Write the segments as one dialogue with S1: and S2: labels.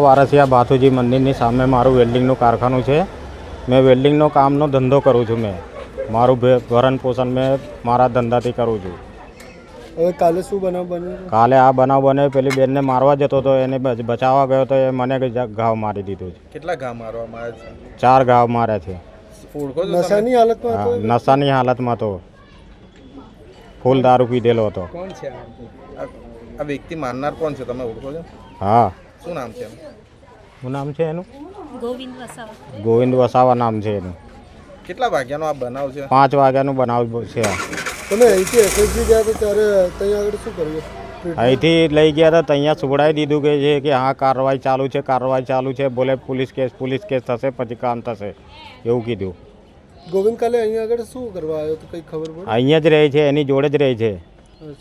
S1: વારસિયા બાથુજી મંદિરની સામે મારું વેલ્ડિંગનું કારખાનું છે. મેં વેલ્ડિંગનો કામનો ધંધો કરું છું મેં. મારું ભે- ભરણ પોષણ મેં મારા ધંધાથી કરું છું.
S2: હવે કાલે શું બનાવ બન્યો?
S1: કાલે આ બનાવ બને પેલી બેનને મારવા જતો હતો એને બચાવવા ગયો તો એ મને જ ઘાવ મારી દીધું છે.
S3: કેટલા ઘાવ મારવામાં આવ્યા છે?
S1: ચાર ઘાવ માર્યા છે?
S2: નશાની હાલતમાં
S1: નશાની હાલતમાં તો. ફૂલ દારૂ પીધેલો હતો.
S3: કોણ છે આ વ્યક્તિ મારનાર કોણ છે તમે ઓળખો છો?
S1: હા.
S3: શું નામ છે
S1: શું નામ છે એનું?
S4: ગોવિંદ વસાવા.
S1: ગોવિંદ વસાવા નામ છે એનું.
S3: કેટલા વાગ્યાનો આ બનાવ છે?
S1: પાંચ વાગ્યાનું બનાવ છે આ.
S2: તમે અહીંથી એસએસજી ગયા તો ત્યારે ત્યાં આગળ શું કર્યું?
S1: અહીંથી લઈ ગયા હતા ત્યાં સુવડાવી દીધું કે છે કે હા કાર્યવાહી ચાલુ છે કાર્યવાહી ચાલુ છે બોલે પોલીસ કેસ પોલીસ કેસ થશે પછી કામ થશે એવું કીધું.
S2: ગોવિંદ કાલે અહીંયા આગળ શું કરવા આવ્યો તો કંઈ ખબર પડે?
S1: અહીંયા જ રહે છે એની જોડે જ રહે છે.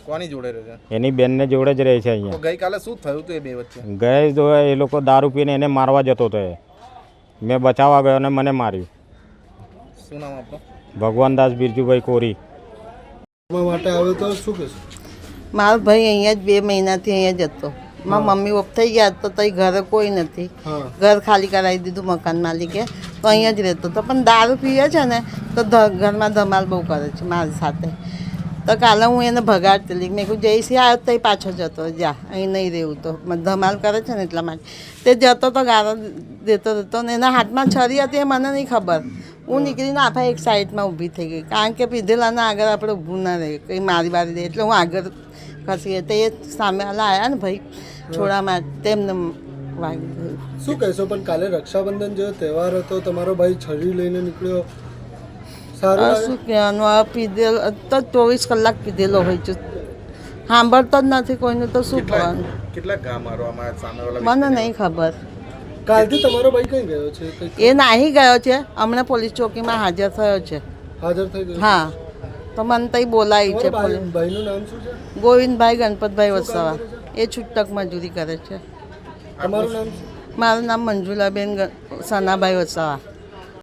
S3: કોની જોડે રહે છે?
S1: એની બેનને જોડે જ રહે છે અહીંયા.
S3: ગઈકાલે શું થયું હતું એ બે વચ્ચે?
S1: ગયે તો એ લોકો દારૂ પીને એને મારવા જતો હતો એ. મેં બચાવવા ગયો અને મને માર્યું.
S3: શું નામ આપણું
S1: ભગવાનદાસ બિરજુભાઈ કોરી.
S2: માટે આવ્યો તો શું કહેશો
S5: મારો ભાઈ અહીંયા જ બે મહિનાથી અહીંયા જ હતો. મારા મમ્મી ઓફ થઈ ગયા તો તઈ ઘરે કોઈ નથી. ઘર ખાલી કરાવી દીધું મકાન માલિકે. તો અહીંયા જ રહેતો હતો. પણ દારૂ પીએ છે ને તો ધ- ઘરમાં ધમાલ બહુ કરે છે મારી સાથે. તો કાલે હું એને ભગાડતી મેં કહું જઈશી આવ્યો તો પાછો જતો જા. અહીં નહીં રહેવું તો. ધમાલ કરે છે ને એટલા માટે. તે જતો તો ગાળો દેતો હતો ને એના હાથમાં છરી હતી એ મને નહીં ખબર. હું નીકળીને આફા એક સાઈડમાં ઊભી થઈ ગઈ. કારણ કે પીધેલાના આગળ આપણે ઊભું ના રહે. કંઈ મારી બારી દે એટલે હું આગળ ખસી ગઈ. તો એ સામે આવ્યા ને ભાઈ છોડા માટે. તેમને વાગી
S2: શું કહેશો, પણ કાલે રક્ષાબંધન જેવો તહેવાર હતો. તમારો ભાઈ છરી લઈને નીકળ્યો?
S5: શું કહેવાનું આ પીધેલો તો ચોવીસ કલાક પીધેલો હોય છે. સાંભળતો જ નથી કોઈને તો શું કહેવાનું
S3: કેટલા ગામ
S5: મને નહીં ખબર.
S2: કાલથી તમારો ભાઈ કઈ ગયો છે?
S5: એ નાહી ગયો છે. હમણાં પોલીસ ચોકીમાં હાજર થયો છે.
S2: હાજર થઈ ગયો
S5: હા. તો મને તઈ બોલાવી છે
S2: ભાઈનું નામ શું છે?
S5: ગોવિંદભાઈ ગણપતભાઈ વસાવા. એ છૂટક મજૂરી કરે છે.
S2: તમારું નામ
S5: મારું નામ મંજુલાબેન સનાભાઈ વસાવા.